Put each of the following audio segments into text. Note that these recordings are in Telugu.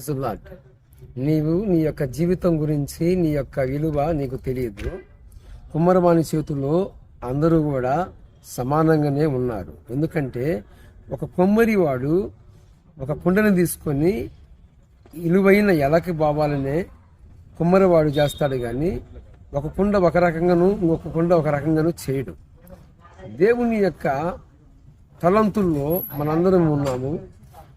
ఇజుల్లాట్. నీవు నీ యొక్క జీవితం గురించి నీ యొక్క విలువ నీకు తెలియదు. కుమ్మరవాణి చేతుల్లో అందరూ కూడా సమానంగానే ఉన్నారు. ఎందుకంటే ఒక కొమ్మరి వాడు ఒక కుండని తీసుకొని విలువైన ఎలకి బావాలనే కుమ్మరివాడు చేస్తాడు కానీ ఒక కుండ ఒక రకంగాను ఇంకొక కుండ ఒక రకంగాను చేయడు. దేవుని యొక్క తలంతుల్లో మనందరం ఉన్నాము.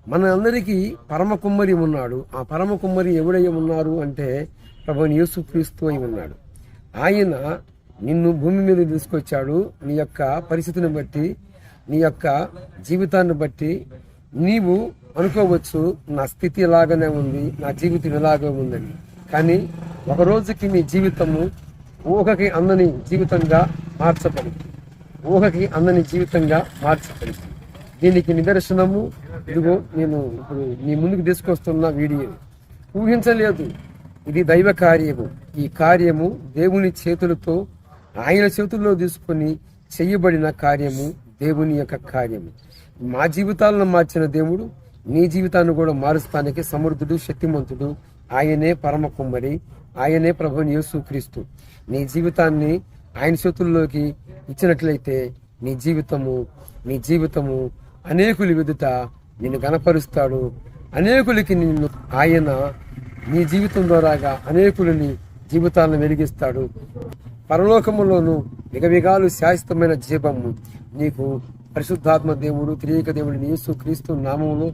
మన అందరికీ పరమ కుమ్మరి ఉన్నాడు. ఆ పరమ కుమ్మరి ఎవడై ఉన్నారు అంటే ప్రభు యేసు క్రీస్తు అయి ఉన్నాడు. ఆయన నిన్ను భూమి మీద తీసుకొచ్చాడు. నీ యొక్క పరిస్థితిని బట్టి నీ యొక్క జీవితాన్ని బట్టి నీవు అనుకోవచ్చు నా స్థితి ఇలాగనే ఉంది నా జీవితం ఇలాగే ఉందని. కానీ ఒక రోజుకి నీ జీవితము ఊహకి అందని జీవితంగా మార్చబడింది. ఊహకి అందని జీవితంగా మార్చబడింది. దీనికి నిదర్శనము. ఇదిగో నేను ఇప్పుడు నీ ముందుకు తీసుకొస్తున్న వీడియో ఊహించలేదు. ఇది దైవ కార్యము. ఈ కార్యము దేవుని చేతులతో ఆయన చేతుల్లో తీసుకొని చేయబడిన కార్యము దేవుని యొక్క కార్యము. మా జీవితాలను మార్చిన దేవుడు నీ జీవితాన్ని కూడా మారుస్తానికి సమర్థుడు శక్తిమంతుడు. ఆయనే పరమ కుమ్మరి. ఆయనే ప్రభుని యేసు క్రీస్తు. నీ జీవితాన్ని ఆయన చేతుల్లోకి ఇచ్చినట్లయితే నీ జీవితము నీ జీవితము అనేకులు ఎదుట నిన్ను గనపరుస్తాడు అనేకులకి నిన్ను ఆయన నీ జీవితం ద్వారాగా అనేకులని జీవితాలను వెలిగిస్తాడు. పరలోకములోను విగవిగాలు శాశ్వతమైన జీవము. నీకు పరిశుద్ధాత్మ దేవుడు త్రియక దేవుడు యేసు క్రీస్తు నామములు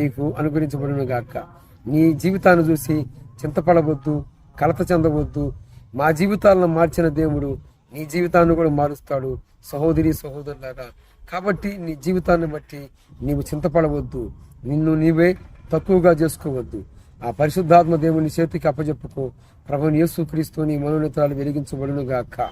నీకు అనుగ్రహించబడును గాక. నీ జీవితాన్ని చూసి చింతపడవద్దు కలత చెందవద్దు. మా జీవితాలను మార్చిన దేవుడు నీ జీవితాన్ని కూడా మారుస్తాడు సహోదరి సహోదరులారా. కాబట్టి నీ జీవితాన్ని బట్టి నీవు చింతపడవద్దు. నిన్ను నీవే తక్కువగా చేసుకోవద్దు. ఆ పరిశుద్ధాత్మ దేవుని చేతికి అప్పజెప్పుకో. ప్రభుని యేసుక్రీస్తుని మనోనేతరాలు నీ వెలిగించబడును గాక